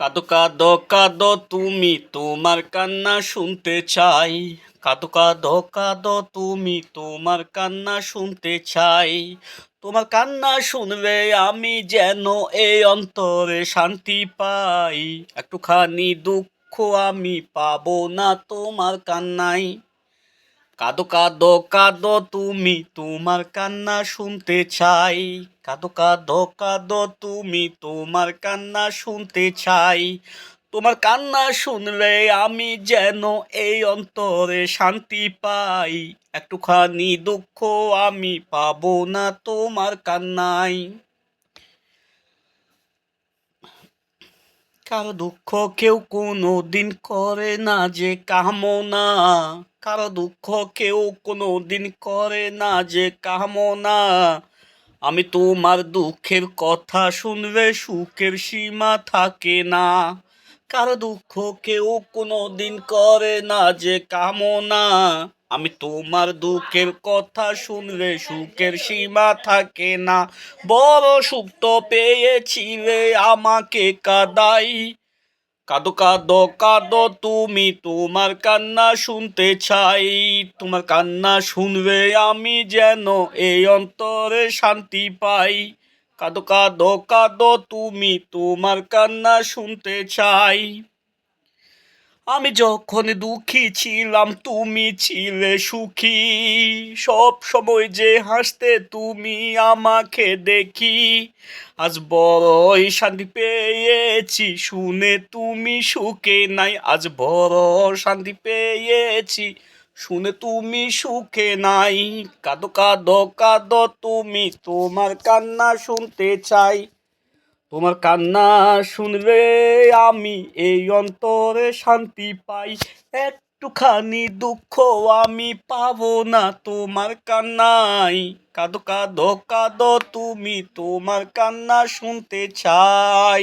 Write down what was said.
কাদো কাদো কাদো তুমি, তোমার কান্না শুনতে চাই। কাদো কাদো কাদো তুমি, তোমার কান্না শুনতে চাই। তোমার কান্না শুনলে আমি যেন এই অন্তরে শান্তি পাই। একটুখানি দুঃখ আমি পাবো না তোমার কান্নাই কাদো কাদো কাদো তুমি, তোমার কান্না শুনতে চাই। কাদো কাদো কাদো তুমি, তোমার কান্না শুনতে চাই। তোমার কান্না শুনলে আমি যেন এই অন্তরে শান্তি পাই। একটুখানি দুঃখ আমি পাবো না তোমার কান্নাই কারও দুঃখ কেউ কোনো দিন করে না যে কামনা। কারও দুঃখ কেউ কোনো দিন করে না যে কামনা। আমি তোমার দুঃখের কথা শুনবে সুখের সীমা থাকে না। কারও দুঃখ কেউ কোনো দিন করে না যে কামনা। আমি তোমার দুঃখের কথা শুনলে সুখের সীমা থাকে না। বড় সুখ তো পেয়েছিলে আমাকে কাদাই। কাদো কাদো কাদো তুমি, তোমার কান্না শুনতে চাই। তোমার কান্না শুনবে আমি যেন এই অন্তরে শান্তি পাই। কাদো কাদো কাদো তুমি, তোমার কান্না শুনতে চাই। আমি যখন দুঃখী ছিলাম, তুমি ছিলে সুখী। সব সময় যে হাসতে তুমি আমাকে দেখি। আজ বড়ই শান্তি পেয়েছি, শুনে তুমি সুখে নাই। আজ বড় শান্তি পেয়েছি, শুনে তুমি সুখে নাই। কাদো কাদো কাদো, তুমি তোমার কান্না শুনতে চাই। তোমার কান্না শুনলে আমি এই অন্তরে শান্তি পাই। একটুখানি দুঃখ আমি পাবো না তোমার কান্নাই। কাদো কাদো কাদো, তুমি তোমার কান্না শুনতে চাই।